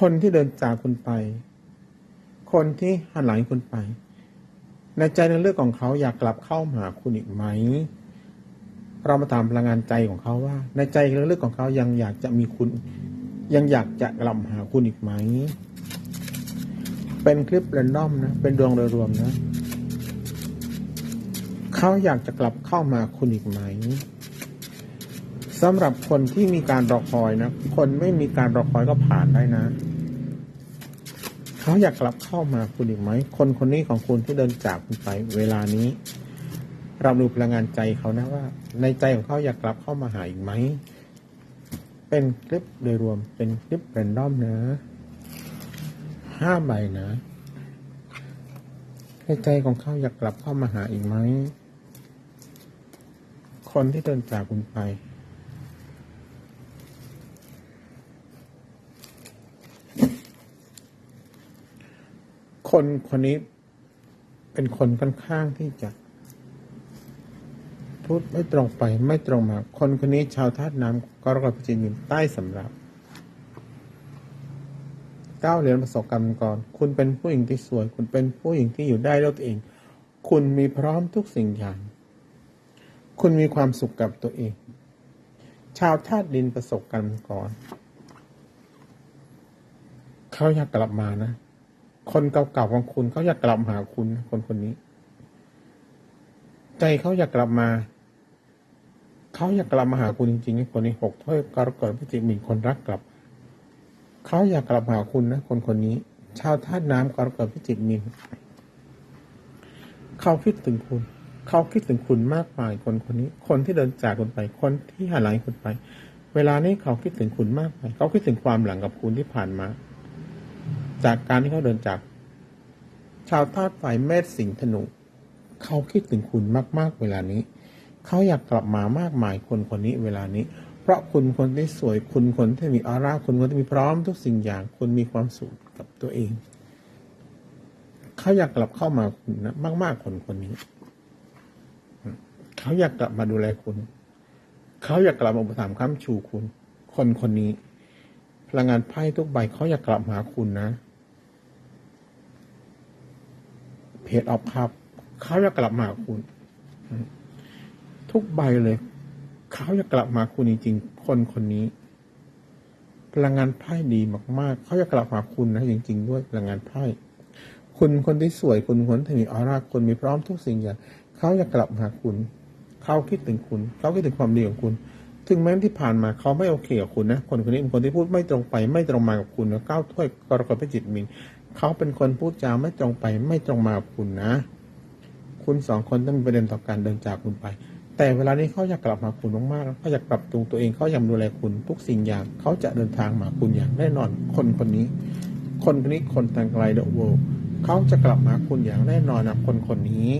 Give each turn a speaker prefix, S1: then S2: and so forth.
S1: คนที่เดินจากคุณไป คนที่หันหลังคุณไป ในใจในเรื่องของเขาอยากกลับเข้ามาหาคุณอีกไหม เรามาถามพลังงานใจของเขาว่า ในใจในเรื่องของเขายังอยากจะมีคุณ ยังอยากจะกลับหาคุณอีกไหม เป็นคลิปเรนดอมนะ เป็นดวงโดยรวมนะ เขาอยากจะกลับเข้ามาคุณอีกไหม สำหรับคนที่มีการรอคอยนะ คนไม่มีการรอคอยก็ผ่านได้นะ เขาอยากกลับเข้ามาคุณอีกไหม คนคนนี้ของคุณที่เดินจากคุณไปเวลานี้ เราดูพลังงานใจเขานะว่า ในใจของเขาอยากกลับเข้ามาหาอีกไหม เป็นคลิปโดยรวมเป็นคลิปเรนดอมนะห้าใบนะในใจของเขาอยากกลับเข้ามาหาอีกไหม คนที่เดินจากคุณไป คนคนนี้เป็นคนค่อนข้างที่จะ พูดไม่ตรงไปไม่ตรงมา คนคนนี้ชาวธาตุน้ำกรกฎพิจิกมินใต้สำรับเก้าเหรียญประสบกรรมก่อน คุณเป็นผู้หญิงที่สวย คุณเป็นผู้หญิงที่อยู่ได้ด้วยตัวเอง คุณมีพร้อมทุกสิ่งอย่าง คุณมีความสุขกับตัวเอง ชาวธาตุดินประสบกรรมก่อน เขาอยากกลับมานะ คนเก่าๆของคุณเขาอยากกลับมาหาคุณคนคนนี้ ใจเขาอยากกลับมา เขาอยากกลับมาหาคุณจริงๆคนนี้หกถ้วยกรกฎพิจิกมีคนรักกลับ เขาอยากกลับมาหาคุณนะคนคนนี้ ชาวธาตุน้ำกรกฎพิจิกมีเขาคิดถึงคุณ เขาคิดถึงคุณมากมายคนคนนี้ คนที่เดินจากคุณไป คนที่หันหลังคุณไป เวลานี้เขาคิดถึงคุณมากมายเขาคิดถึงความหลังกับคุณที่ผ่านมา จากการที่เขาเดินจาก ชาวธาตุไฟเมษสิงห์ธนูเขาคิดถึงคุณมาก ๆ เวลานี้ เขาอยากกลับมามากมายคนคนนี้เวลานี้ เพราะคุณคนที่สวยคุณคนที่มีออร่าคุณคนที่มีพร้อมทุกสิ่งอย่างคุณมีความสุขกับตัวเอง เขาอยากกลับเข้ามาคุณนะมาก ๆ คนคนนี้ เขาอยากกลับมาดูแลคุณ เขาอยากกลับมาอุปถัมภ์ค้ำชูคุณ คนคนนี้พลังงานไพ่ทุกใบเขาอยากกลับมาหาคุณนะ เพจออฟครับเขาจะกลับมาคุณ ทุกใบเลยเขาจะกลับมาคุณจริงๆ คนคนนี้ พลังงานไพ่ดีมากๆเขาจะกลับมาคุณนะจริง ๆ ด้วยพลังงานไพ่คุณคนที่สวยคุณคนที่มีออร่าคนมีพร้อมทุกสิ่งอย่างเขาจะกลับมาหาคุณ เขาคิดถึงคุณ เขาคิดถึงความดีของคุณ ถึงแม้ที่ผ่านมาเขาไม่โอเคกับคุณนะ คนคนนี้เป็นคนที่พูดไม่ตรงไปไม่ตรงมากับคุณนะก้าวถ้วยกรกฎพิจิตมิน เขาเป็นคนพูดจาไม่ตรงไปไม่ตรงมากับคุณนะ คุณสองคนต้องมีประเด็นต่อการเดินจากคุณไป แต่เวลานี้เขาอยากกลับมาคุณมากๆเขาอยากปรับปรุงตัวเองเขาอยากดูแลคุณทุกสิ่งอย่างเขาจะเดินทางมาคุณอย่างแน่นอน คนคนนี้ คนคนนี้คนทางไกลเดอะเวิลด์เขาจะกลับมาคุณอย่างแน่นอนนะคนคนนี้